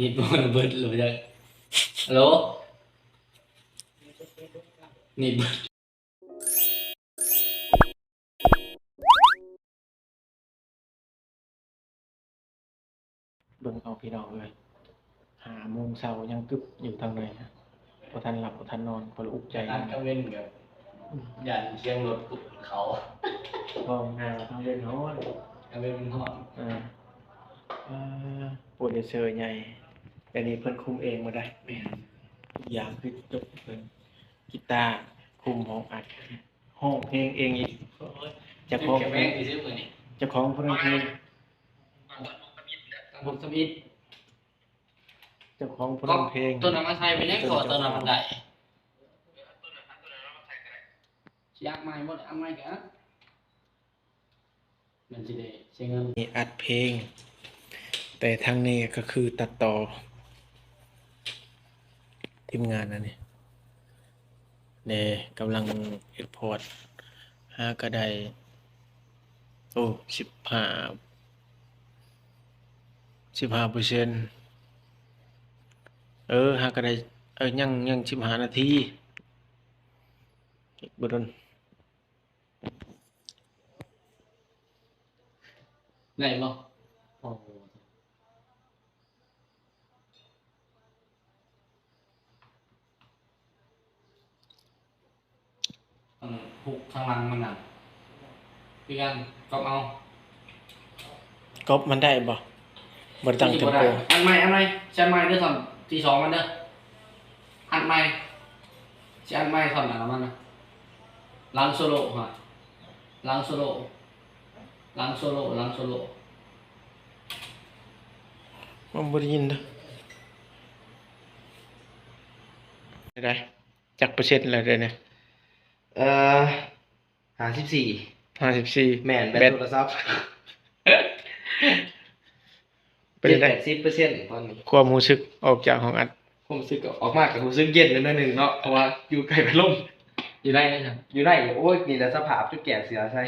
นี่บอลเบิร์ดหรือจะฮัลโหลนี่เบิร์ดเบิ่งเอาพี่น้องเลยหาโมงเช้ายังกึบอยู่ทางเลยฮะพอทันหลับพอทันนอนพออุกใจนั่นก็เว้นกับยันเชียงรถปุ๊บเขาก็งานทางเล่นนอนก็เว้นมันหอดอ่าเอ่อปวดเซอร์ใหญ่ แต่นี้เพิ่นคุมเองมาได้แม่นทุกอย่างคือจบเพิ่นกีตาร์คุมห้องอัดห้องเพลงเองอีกเจะของแม่งที่ซื้อมือนี่เจะของเพลงเพลงผมสมิธเจ้าของเพลก็งเพลงต้นน้ำมันไทยไปยังก่อต้นน้ำมันได้อยากใหม่หมดเอาใหม่กันมันจะได้ใช้เงินนี่อัดเพลง แต่ทางนี้ก็คือตัดต่อ ทีมงานนะนี่เนี่ยกำลังเอ็กพอร์ตห้าก็ไดโอ้สิบห้าสิบห้าเปอร์เซ็นต์เออห้าก็ไดเออยังยังสิบห้านาทีบดนได้บ่โอ้โหอืม ผูกข้างหลังมันน่ะพี่กันก็เอาก๊อปมันได้บ่บ่ตั้งเทมโปอันใหม่อันใหม่ใช้อันใหม่เด้อทำที่สองมันเด้ออันใหม่ใช้อันใหม่ทำหนังมันนะลังโซโล่ฮะลังโซโล่ลังโซโล่ลังโซโล่มันบ่ได้ยินเด้อได้ได้จักเปอร์เซ็นต์แล้วเด้อเนี่ย เอ่อหาสิบสี่54แม่นแบแบตตโทรศัพท์เป็นเจ็ดได้แปดสิบเปอร์เซ็นต์ตอนนี้ความรู้สึกออกจากห้องอัดผมรู้สึกออกมากกับรู้สึกเย็นเลยนะหนึ่งเนาะเพราะว่าอยู่ไกลพัดลมอยู่ได้เลยครับอยู่ไหนโอ้ยนี่แหละสภาพจุดแก่เสือใช่